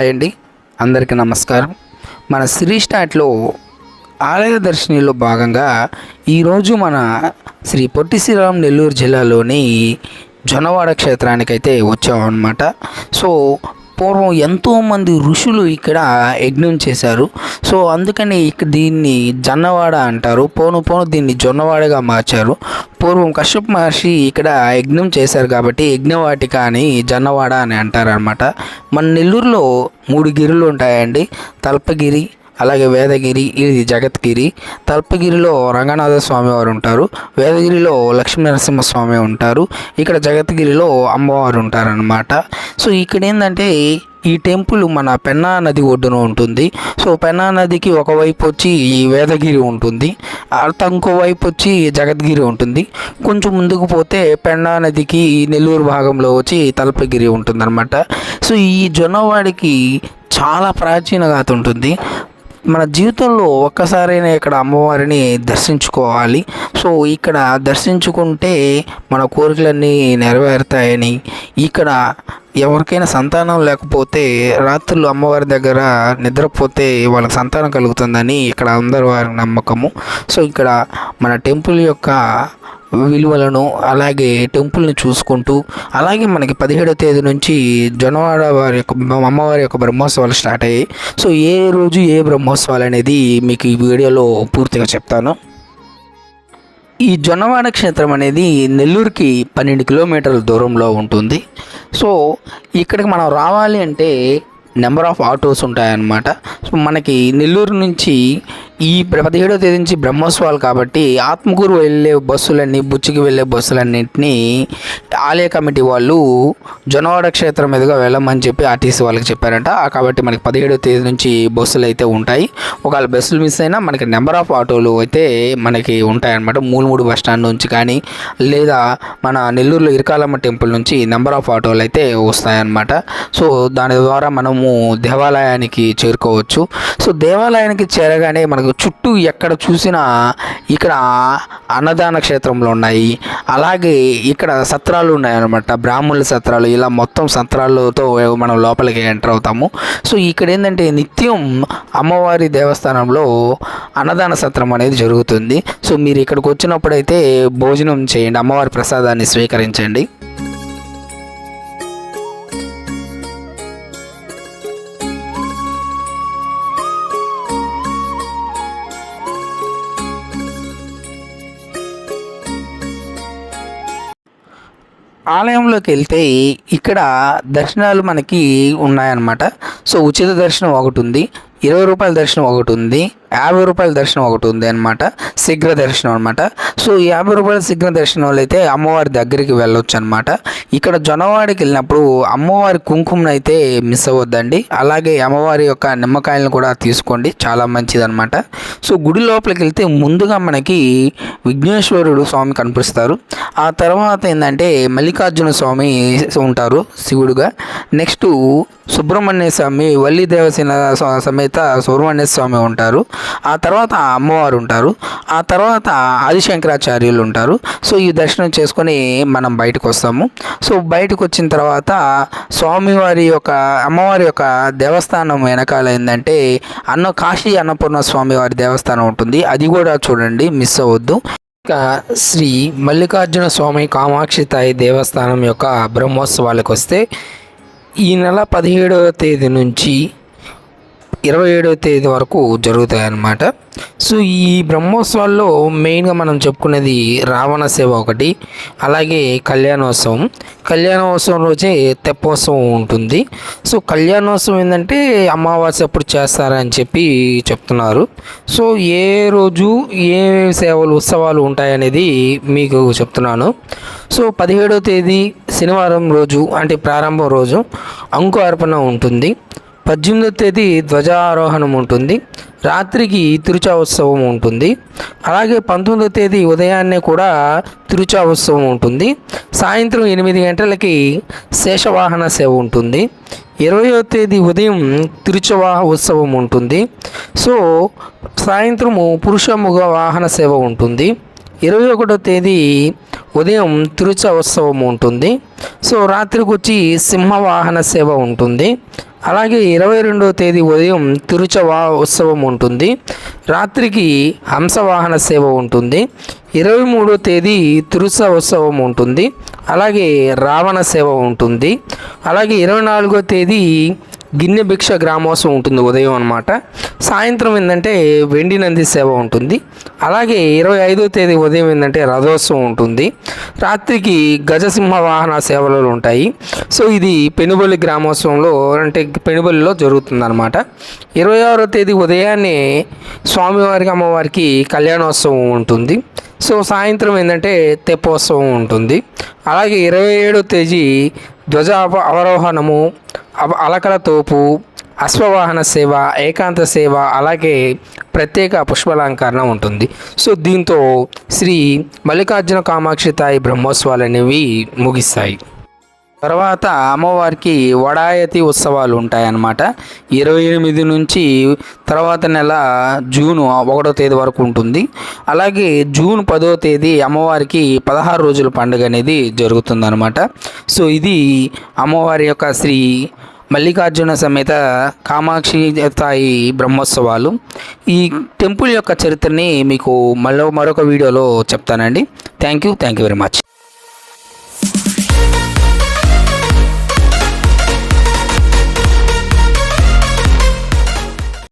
Hi అండి. అందరికీ నమస్కారం. మన శ్రీ స్టాట్లో ఆలయ దర్శనిలో భాగంగా ఈరోజు మన శ్రీ పొట్టి శ్రీరామ్ నెల్లూరు జిల్లాలోని జొన్నవాడ క్షేత్రానికైతే వచ్చామన్నమాట. సో పూర్వం ఎంతోమంది ఋషులు ఇక్కడ యజ్ఞం చేశారు. సో అందుకని ఇక్కడ దీన్ని జొన్నవాడ అంటారు. పోను పోను దీన్ని జొన్నవాడగా మార్చారు. పూర్వం కశ్యప్ మహర్షి ఇక్కడ యజ్ఞం చేశారు కాబట్టి యజ్ఞవాటిక అని జొన్నవాడ అని అంటారు అనమాట మన నెల్లూరులో మూడు గిరులు ఉంటాయండి. తల్పగిరి అలాగే వేదగిరి ఇది జగత్గిరి తల్పగిరిలో రంగనాథ స్వామి వారు ఉంటారు. వేదగిరిలో లక్ష్మీ నరసింహస్వామి ఉంటారు. ఇక్కడ జగత్గిరిలో అమ్మవారు ఉంటారనమాట సో ఇక్కడ ఏంటంటే ఈ టెంపుల్ మన పెన్నా నది ఒడ్డున ఉంటుంది. సో పెన్నా నదికి ఒకవైపు వచ్చి ఈ వేదగిరి ఉంటుంది. అర్థ ఇంకోవైపు వచ్చి జగద్గిరి ఉంటుంది. కొంచెం ముందుకు పోతే పెన్నా నదికి ఈ నెల్లూరు భాగంలో వచ్చి తలపగిరి ఉంటుందన్నమాట. సో ఈ జొన్నవాడికి చాలా ప్రాచీన గాథ ఉంటుంది. మన జీవితంలో ఒక్కసారైనా ఇక్కడ అమ్మవారిని దర్శించుకోవాలి. సో ఇక్కడ దర్శించుకుంటే మన కోరికలన్నీ నెరవేరుతాయని ఇక్కడ ఎవరికైనా సంతానం లేకపోతే రాత్రులు అమ్మవారి దగ్గర నిద్రపోతే వాళ్ళకి సంతానం కలుగుతుందని ఇక్కడ అందరి వారి నమ్మకము. సో ఇక్కడ మన టెంపుల్ యొక్క విలువలను అలాగే టెంపుల్ని చూసుకుంటూ అలాగే మనకి పదిహేడో తేదీ నుంచి జనవాడ వారి యొక్క అమ్మవారి యొక్క బ్రహ్మోత్సవాలు స్టార్ట్ అయ్యాయి. సో ఏ రోజు ఏ బ్రహ్మోత్సవాలు అనేది మీకు ఈ వీడియోలో పూర్తిగా చెప్తాను. ఈ జొన్నవాడ క్షేత్రం అనేది నెల్లూరుకి పన్నెండు కిలోమీటర్ల దూరంలో ఉంటుంది. సో ఇక్కడికి మనం రావాలి అంటే నెంబర్ ఆఫ్ ఆటోస్ ఉంటాయన్నమాట. సో మనకి నెల్లూరు నుంచి ఈ పదిహేడో తేదీ నుంచి బ్రహ్మోత్సవాలు కాబట్టి ఆత్మకూరు వెళ్ళే బస్సులన్నీ బుచ్చికి వెళ్ళే బస్సులన్నింటినీ ఆలయ కమిటీ వాళ్ళు జొన్నవాడ క్షేత్రం మీదుగా వెళ్ళమని చెప్పి ఆర్టీసీ వాళ్ళకి చెప్పారంట. కాబట్టి మనకి పదిహేడో తేదీ నుంచి బస్సులు అయితే ఉంటాయి. ఒకవేళ బస్సులు మిస్ అయినా మనకి నెంబర్ ఆఫ్ ఆటోలు అయితే మనకి ఉంటాయన్నమాట. మూడు బస్ స్టాండ్ నుంచి కానీ లేదా మన నెల్లూరులో ఇరకాలమ్మ టెంపుల్ నుంచి నెంబర్ ఆఫ్ ఆటోలు అయితే వస్తాయన్నమాట. సో దాని ద్వారా మనము దేవాలయానికి చేరుకోవచ్చు. సో దేవాలయానికి చేరగానే మనకు చుట్టూ ఎక్కడ చూసినా ఇక్కడ అన్నదాన క్షేత్రంలో ఉన్నాయి. అలాగే ఇక్కడ సత్రాలు ఉన్నాయన్నమాట. బ్రాహ్మణుల సత్రాలు ఇలా మొత్తం సత్రాలతో మనం లోపలికి ఎంటర్ అవుతాము. సో ఇక్కడ ఏంటంటే నిత్యం అమ్మవారి దేవస్థానంలో అన్నదాన సత్రం అనేది జరుగుతుంది. సో మీరు ఇక్కడికి వచ్చినప్పుడైతే భోజనం చేయండి అమ్మవారి ప్రసాదాన్ని స్వీకరించండి. ఆలయంలోకి వెళ్తే ఇక్కడ దర్శనాలు మనకి ఉన్నాయన్నమాట. సో ఉచిత దర్శనం ఒకటి ఉంది. ఇరవై రూపాయల దర్శనం ఒకటి ఉంది. యాభై రూపాయల దర్శనం ఒకటి ఉంది అనమాట శీఘ్ర దర్శనం అనమాట సో యాభై రూపాయల శీఘ్ర దర్శనంలో అయితే అమ్మవారి దగ్గరికి వెళ్ళొచ్చు అనమాట ఇక్కడ జొన్నవాడికి వెళ్ళినప్పుడు అమ్మవారి కుంకుమను అయితే మిస్ అవ్వద్దండి. అలాగే అమ్మవారి యొక్క నిమ్మకాయలను కూడా తీసుకోండి చాలా మంచిది అనమాట సో గుడి లోపలికి వెళ్తే ముందుగా మనకి విఘ్నేశ్వరుడు స్వామి కనిపిస్తారు. ఆ తర్వాత ఏంటంటే మల్లికార్జున స్వామి ఉంటారు శివుడుగా. నెక్స్ట్ సుబ్రహ్మణ్య స్వామి వల్లి దేవసేన సమేత సుబ్రహ్మణ్య స్వామి ఉంటారు. ఆ తర్వాత అమ్మవారు ఉంటారు. ఆ తర్వాత ఆదిశంకరాచార్యులు ఉంటారు. సో ఈ దర్శనం చేసుకొని మనం బయటకు వస్తాము. సో బయటకు వచ్చిన తర్వాత స్వామివారి యొక్క అమ్మవారి యొక్క దేవస్థానం వెనకాల ఏంటంటే అన్న కాశీ అన్నపూర్ణ స్వామివారి దేవస్థానం ఉంటుంది. అది కూడా చూడండి మిస్ అవ్వద్దు. ఇక శ్రీ మల్లికార్జున స్వామి కామాక్షి తాయి దేవస్థానం యొక్క బ్రహ్మోత్సవాలకు వస్తే ఈ నెల పదిహేడవ తేదీ నుంచి ఇరవై ఏడవ తేదీ వరకు జరుగుతాయన్నమాట. సో ఈ బ్రహ్మోత్సవాల్లో మెయిన్గా మనం చెప్పుకునేది రావణ సేవ ఒకటి అలాగే కళ్యాణోత్సవం. కళ్యాణోత్సవం రోజే తెప్పోత్సవం ఉంటుంది. సో కళ్యాణోత్సవం ఏంటంటే అమావాస్య అప్పుడు చేస్తారని చెప్పి చెప్తున్నారు. సో ఏ రోజు ఏ సేవలు ఉత్సవాలు ఉంటాయనేది మీకు చెప్తున్నాను. సో పదిహేడవ తేదీ శనివారం రోజు అంటే ప్రారంభం రోజు అంకు అర్పణ ఉంటుంది. పద్దెనిమిదో తేదీ ధ్వజారోహణం ఉంటుంది. రాత్రికి తిరుచా ఉత్సవం ఉంటుంది. అలాగే పంతొమ్మిదో తేదీ ఉదయాన్నే కూడా తిరుచా ఉత్సవం ఉంటుంది. సాయంత్రం ఎనిమిది గంటలకి శేషవాహన సేవ ఉంటుంది. ఇరవయో తేదీ ఉదయం తిరుచవాహ ఉత్సవం ఉంటుంది. సో సాయంత్రము పురుషముగ వాహన సేవ ఉంటుంది. ఇరవై ఒకటో తేదీ ఉదయం తిరుచ ఉత్సవం ఉంటుంది. సో రాత్రికి వచ్చి సింహవాహన సేవ ఉంటుంది. అలాగే ఇరవై రెండవ తేదీ ఉదయం తిరుచవా ఉత్సవం ఉంటుంది. రాత్రికి హంసవాహన సేవ ఉంటుంది. ఇరవై మూడో తేదీ తిరుస ఉత్సవం ఉంటుంది. అలాగే రావణ సేవ ఉంటుంది. అలాగే ఇరవై నాలుగో తేదీ గిన్నె భిక్ష గ్రామోత్సవం ఉంటుంది ఉదయం అనమాట సాయంత్రం ఏంటంటే వెండి నంది సేవ ఉంటుంది. అలాగే ఇరవై ఐదో తేదీ ఉదయం ఏంటంటే రథోత్సవం ఉంటుంది. రాత్రికి గజసింహ వాహన సేవలు ఉంటాయి. సో ఇది పెనుబల్లి గ్రామోత్సవంలో అంటే పెనుబలిలో జరుగుతుంది అనమాట ఇరవై ఆరో తేదీ ఉదయాన్నే స్వామివారికి అమ్మవారికి కళ్యాణోత్సవం ఉంటుంది. సో సాయంత్రం ఏంటంటే తెప్పోత్సవం ఉంటుంది. అలాగే ఇరవై ఏడో తేదీ ధ్వజ అవరోహణము అలకల తోపు అశ్వవాహన సేవ ఏకాంత సేవ అలాగే ప్రత్యేక పుష్పలంకరణ ఉంటుంది. సో దీంతో శ్రీ మల్లికార్జున కామాక్షి తాయి బ్రహ్మోత్సవాలు అనేవి ముగిస్తాయి. తర్వాత అమ్మవారికి వడాయతి ఉత్సవాలు ఉంటాయన్నమాట. ఇరవై ఎనిమిది నుంచి తర్వాత నెల జూన్ ఒకటో తేదీ వరకు ఉంటుంది. అలాగే జూన్ పదో తేదీ అమ్మవారికి పదహారు రోజుల పండుగ అనేది జరుగుతుందన్నమాట. సో ఇది అమ్మవారి యొక్క శ్రీ మల్లికార్జున సమేత కామాక్షి తాయి బ్రహ్మోత్సవాలు. ఈ టెంపుల్ యొక్క చరిత్రని మీకు మరో మరొక వీడియోలో చెప్తానండి. Thank you thank you very much.